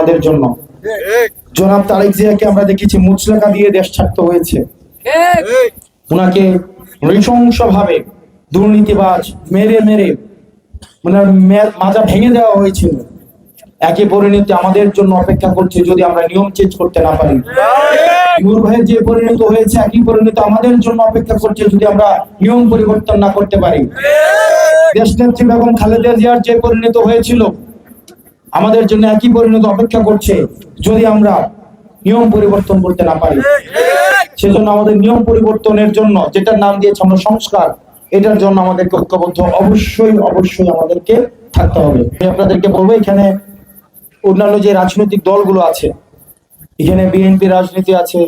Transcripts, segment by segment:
আমাদের জন্য। জনাব তারেক জিয়াকে আমরা দেখেছি মুচলেখা দিয়ে দেশ ছাড়তে হয়েছে। ওনাকে নৃশংস ভাবে দুর্নীতিবাজ মেরে মেরে ওনার মে- মাজা ভেঙে দেওয়া হয়েছিল। একই পরিণতি আমাদের জন্য অপেক্ষা করছে যদি আমরা নিয়ম চেঞ্জ করতে না পারি। ভাইয়ের যে পরিণত হয়েছে, একই পরিণত আমাদের জন্য অপেক্ষা করছে যদি আমরা নিয়ম পরিবর্তন না করতে পারি। দেশ নেত্রী বেগম খালেদা জিয়ার যে পরিণত হয়েছিল আমাদের জন্য একই পরিণত অপেক্ষা করছে যদি আমরা নিয়ম পরিবর্তন করতে না পারি। সেজন্য আমাদের নিয়ম পরিবর্তনের জন্য যেটার নাম দিয়েছে আমরা সংস্কার, এটার জন্য আমাদেরকে ঐক্যবদ্ধ অবশ্যই অবশ্যই আমাদেরকে থাকতে হবে। আমি আপনাদেরকে বলব, এখানে অন্যান্য যে রাজনৈতিক দলগুলো আছে, এখানে বিএনপি রাজনীতি আছে,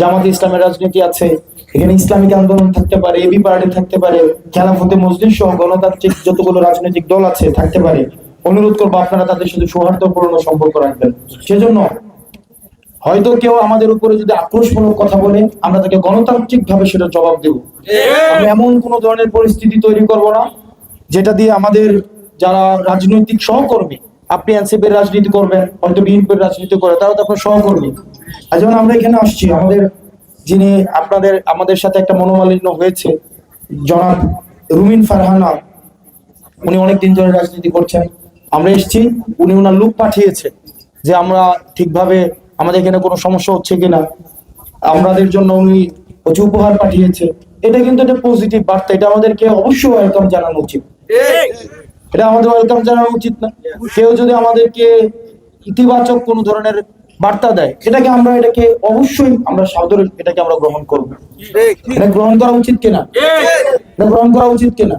জামাত ইসলামের রাজনীতি আছে, এখানে ইসলামিক আন্দোলন থাকতে পারে, এবি পার্টি থাকতে পারে, খেলাফতে মসজিদ সহ গণতান্ত্রিক যতগুলো রাজনৈতিক দল আছে থাকতে পারে অনুরোধ করব আপনারা তাদের সাথে সৌহার্দ্যপূর্ণ সম্পর্ক রাখবেন। সেজন্য হয়তো কেউ আমাদের উপরে যদি আক্রোশমূলক কথা বলে আমরা তাকে গণতান্ত্রিক ভাবে সেটা জবাব দেব। আমরা এমন কোন ধরনের পরিস্থিতি তৈরি করব না যেটা দিয়ে আমাদের যারা রাজনৈতিক সহকর্মী আপনি এনসিপির রাজনীতি করবেন হয়তো বিএনপির রাজনীতি করে তারা তো আপনার সহকর্মী। আর যেমন আমরা এখানে আসছি আমাদের যিনি আপনাদের আমাদের সাথে একটা মনোমালিন্য হয়েছে জনাব রুমিন ফারহানা উনি অনেক দিন ধরে রাজনীতি করছেন। আমরা এসেছি, উনি ওনার লুক পাঠিয়েছে যে আমরা ঠিকভাবে, আমাদের এখানে কোনো সমস্যা হচ্ছে কিনা। আমাদের জন্য উনি হচ্ছে উপহার পাঠিয়েছে। এটা কিন্তু একটা পজিটিভ বার্তা, এটা আমাদেরকে অবশ্যই ওয়েলকাম জানানো উচিত। এটা আমাদের ওয়েলকাম জানানো উচিত না। কেউ যদি আমাদেরকে ইতিবাচক কোনো ধরনের বার্তা দেয়, এটাকে আমরা এটাকে অবশ্যই আমরা সাদরে এটাকে আমরা গ্রহণ করব। এটা গ্রহণ করা উচিত কিনা? গ্রহণ করা উচিত কিনা?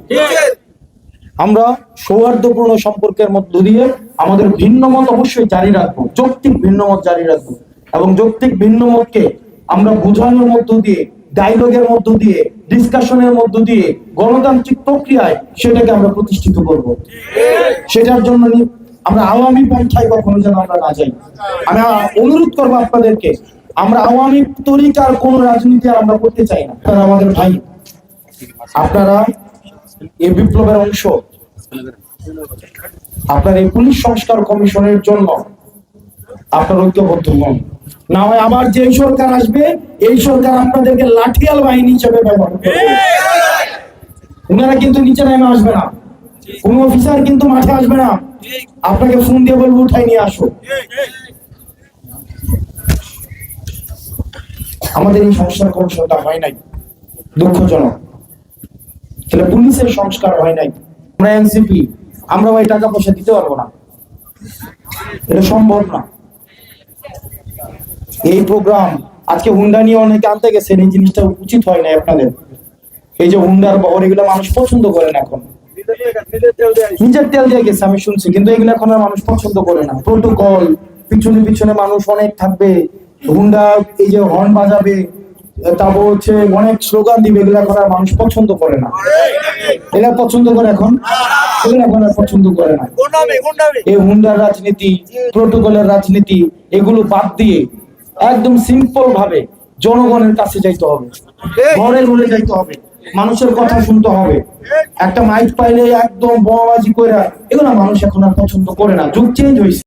আমরা সৌহার্দ্যপূর্ণ সম্পর্কের মধ্য দিয়ে আমাদের ভিন্ন মত অবশ্যই জারি রাখব, যৌক্তিক ভিন্ন মত জারি রাখব এবং যৌক্তিক ভিন্ন মতকে আমরা বোঝানোর মধ্য দিয়ে ডায়লগের মধ্য দিয়ে ডিসকাশনের মধ্য দিয়ে, গণতান্ত্রিক প্রক্রিয়ায় সেটাকে আমরা প্রতিষ্ঠিত করব। সেটার জন্য আমরা আওয়ামী পন্থায় কখনো যেন আমরা না যাই। আমি অনুরোধ করব আপনাদেরকে, আমরা আওয়ামী তরিকার কোন রাজনীতি আমরা করতে চাই না। আপনারা আমাদের ভাই। আপনারা এই বিপ্লবের অংশ। আপনার এই পুলিশ সংস্কার কমিশনের জন্য আপনার ঐক্যবদ্ধ হন না হয় আবার যে সরকার আসবে, এই সরকার আপনাদেরকে লাঠিয়াল বাহিনী হিসেবে ব্যবহার করবে। ওনারা কিন্তু নিচে নেমে আসবে না। কোন অফিসার কিন্তু মাঠে আসবে না। আপনাকে ফোন দিয়ে বলব উঠাই নিয়ে আসো। আমাদের এই সংস্কার কমিশনটা হয় নাই। দুঃখজনক। তাহলে পুলিশের সংস্কার হয় নাই। আমরা এনসিপি আমরা ওই টাকা পয়সা দিতে পারব না। এটা সম্ভব না। এই প্রোগ্রাম, আজকে হুন্ডা নিয়ে অনেকে আনতে গেছেন, এই জিনিসটা উচিত হয় না আপনাদের। এই যে হুন্ডার বহর, এগুলো মানুষ পছন্দ করেন এখন। নিজের তেল দিয়ে গেছে, আমি শুনছি, কিন্তু এগুলো এখন আর মানুষ পছন্দ করে না। প্রোটোকল, পিছনে পিছনে মানুষ অনেক থাকবে। হুন্ডা এই যে হর্ন বাজাবে তারপর হচ্ছে অনেক স্লোগান দিবে মানুষ পছন্দ করে না। পছন্দ করে এখন? এখন পছন্দ করে না। এই হুন্ডার রাজনীতি প্রোটোকলের রাজনীতি, এগুলো বাদ দিয়ে একদম সিম্পল ভাবে জনগণের কাছে যাইতে হবে। ঘরে ঘরে যাইতে হবে। মানুষের কথা শুনতে হবে। একটা মাইক পাইলে একদম বোমাবাজি করে এগুলো মানুষ এখন আর পছন্দ করে না। যুগ চেঞ্জ হয়েছে